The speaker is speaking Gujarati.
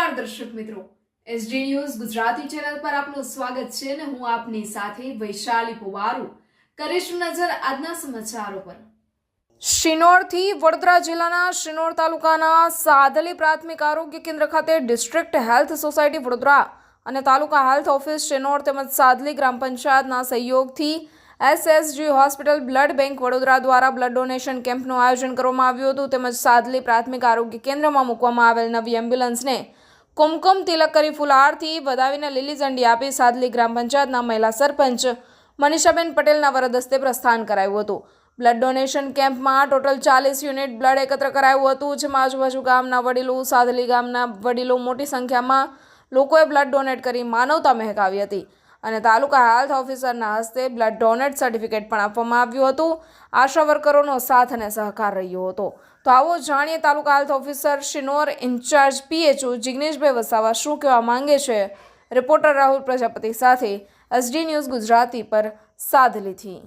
નમસ્કાર દર્શક મિત્રો. એસડી ન્યૂઝ ગુજરાતી ચેનલ પર આપનું સ્વાગત છે અને હું આપની સાથે વૈશાલી પુવારુ. કરીશું નજર આજના સમાચારો પર. શિનોરથી વડોદરા જિલ્લાના શિનોર તાલુકાના સાદલી પ્રાથમિક આરોગ્ય કેન્દ્ર ખાતે ડિસ્ટ્રિક્ટ હેલ્થ સોસાયટી વડોદરા અને તાલુકા હેલ્થ ઓફિસ શિનોર તેમજ સાદલી ગ્રામ પંચાયતના સહયોગથી SSG hospital blood bank Vadodara દ્વારા બ્લડ ડોનેશન કેમ્પનું આયોજન કરવામાં આવ્યું હતું. તેમજ સાદલી પ્રાથમિક આરોગ્ય કેન્દ્રમાં મૂકવામાં આવેલ નવી એમ્બ્યુલન્સને કુમકુમ તિલક કરી ફુલહારથી વધાવીને લીલી ઝંડી આપી સાદલી ગ્રામ પંચાયતના મહિલા સરપંચ મનીષાબેન પટેલના વરદ હસ્તે પ્રસ્થાન કરાયું હતું. બ્લડ ડોનેશન કેમ્પમાં ટોટલ ચાલીસ યુનિટ બ્લડ એકત્ર કરાયું હતું, જેમાં આજુબાજુ ગામના વડીલો, સાદલી ગામના વડીલો મોટી સંખ્યામાં લોકોએ બ્લડ ડોનેટ કરી માનવતા મહેકાવી હતી. અને તાલુકા હેલ્થ ઓફિસરના હસ્તે બ્લડ ડોનેટ સર્ટિફિકેટ પણ આપવામાં આવ્યું હતું. આશા વર્કરોનો સાથ અને સહકાર રહ્યો હતો. તો આવો જાણીએ taluka health officer Shinor in-charge PHO Jigneshbhai Vasava શું કહેવા માંગે છે? રિપોર્ટર રાહુલ પ્રજાપતિ સાથે એસડી ન્યૂઝ ગુજરાતી પર સાદલીથી